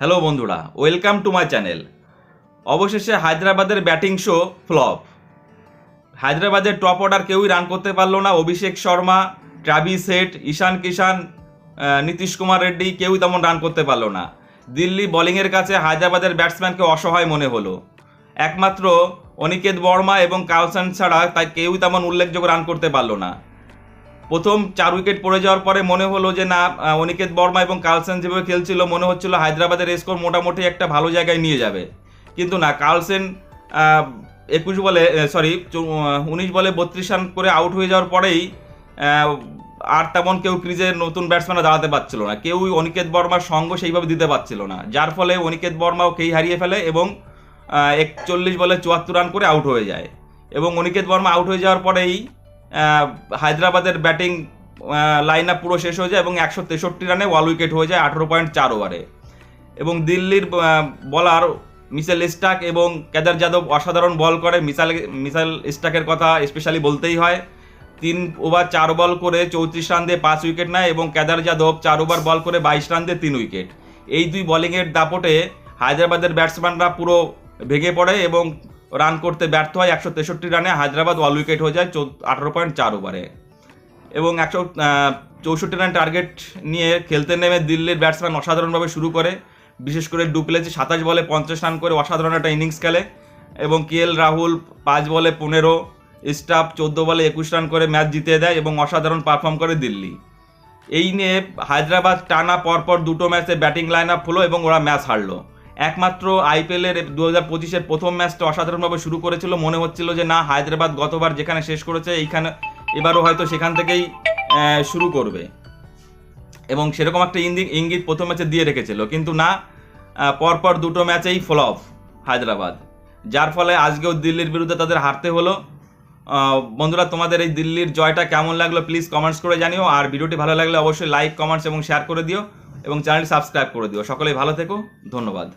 Hello বন্ধুরা, welcome to my channel. অবশেষে হায়দ্রাবাদের ব্যাটিং শো ফ্লপ। হায়দ্রাবাদের টপ অর্ডার কেউই রান করতে পারল না। অভিষেক শর্মা ট্রাভিস হেড ঈশান কিষান নীতিশ কুমার রেড্ডি কেউই তেমন রান করতে পারল না। দিল্লি বোলিংয়ের কাছে হায়দ্রাবাদের ব্যাটসম্যানকে অসহায় মনে হলো। একমাত্র অনিকেত বর্মা এবং কালসান ছাড়া তাই কেউই তেমন উল্লেখযোগ্য রান করতে পারল না। প্রথম চার উইকেট পড়ে যাওয়ার পরে মনে হলো যে না অনিকেত বর্মা এবং কার্লসেন যেভাবে খেলছিল, মনে হচ্ছিল হায়দ্রাবাদের স্কোর মোটামুটি একটা ভালো জায়গায় নিয়ে যাবে। কিন্তু না কার্লসেন একুশ বলে সরি উনিশ বলে বত্রিশ রান করে আউট হয়ে যাওয়ার পরেই আর তেমন কেউ ক্রিজের নতুন ব্যাটসম্যানরা দাঁড়াতে পারছিল না। কেউই অনিকেত বর্মার সঙ্গ সেইভাবে দিতে পারছিল না। যার ফলে অনিকেত বর্মাও কেই হারিয়ে ফেলে এবং একচল্লিশ বলে চুয়াত্তর রান করে আউট হয়ে যায়। এবং অনিকেত বর্মা আউট হয়ে যাওয়ার পরেই হায়দ্রাবাদের ব্যাটিং লাইন আপ পুরো শেষ হয়ে যায় এবং একশো তেষট্টি রানে ওয়াল উইকেট হয়ে যায় আঠেরো পয়েন্ট চার ওভারে এবং দিল্লির বলার মিসেল স্টাক এবং কেদার যাদব অসাধারণ বল করে। মিসাল মিসাইল স্টাকের কথা স্পেশালি বলতেই হয়। তিন ওভার চার বল করে চৌত্রিশ রান দিয়ে পাঁচ উইকেট নেয় এবং কেদার যাদব চার ওভার বল করে বাইশ রান দিয়ে তিন উইকেট এই দুই বোলিংয়ের দাপটে হায়দ্রাবাদের ব্যাটসম্যানরা পুরো ভেঙে পড়ে এবং রান করতে ব্যর্থ হয় একশো তেষট্টি রানে, হায়দ্রাবাদ অল উইকেট হয়ে যায় আঠারো পয়েন্ট চার ওভারে এবং একশো চৌষট্টি রান টার্গেট নিয়ে খেলতে নেমে দিল্লির ব্যাটসম্যান অসাধারণভাবে শুরু করে। বিশেষ করে ডুপ্লেছি সাতাশ বলে পঞ্চাশ রান করে অসাধারণ একটা ইনিংস খেলে। এবং কে এল রাহুল পাঁচ বলে পনেরো, স্টাফ চোদ্দ বলে একুশ রান করে ম্যাচ জিতে দেয় এবং অসাধারণ পারফর্ম করে দিল্লি। এই নিয়ে হায়দ্রাবাদ টানা পরপর দুটো ম্যাচে ব্যাটিং লাইন আপ হলো এবং ওরা ম্যাচ হারলো। একমাত্র আইপিএলের দু হাজার পঁচিশের প্রথম ম্যাচটা অসাধারণভাবে শুরু করেছিল। মনে হচ্ছিল যে, না, হায়দ্রাবাদ গতবার যেখানে শেষ করেছে, এইখানে এবারও হয়তো সেখান থেকেই শুরু করবে। এবং সেরকম একটা ইঙ্গিত ইঙ্গিত প্রথম ম্যাচে দিয়ে রেখেছিল। কিন্তু না পরপর দুটো ম্যাচেই ফ্লপ হায়দ্রাবাদ। যার ফলে আজকেও দিল্লির বিরুদ্ধে তাদের হারতে হলো। বন্ধুরা, তোমাদের এই দিল্লির জয়টা কেমন লাগল প্লিজ কমেন্টস করে জানিও। আর ভিডিওটি ভালো লাগলে অবশ্যই লাইক কমেন্টস এবং শেয়ার করে দিও এবং চ্যানেলটি সাবস্ক্রাইব করে দিও। সকলেই ভালো থেকো। ধন্যবাদ।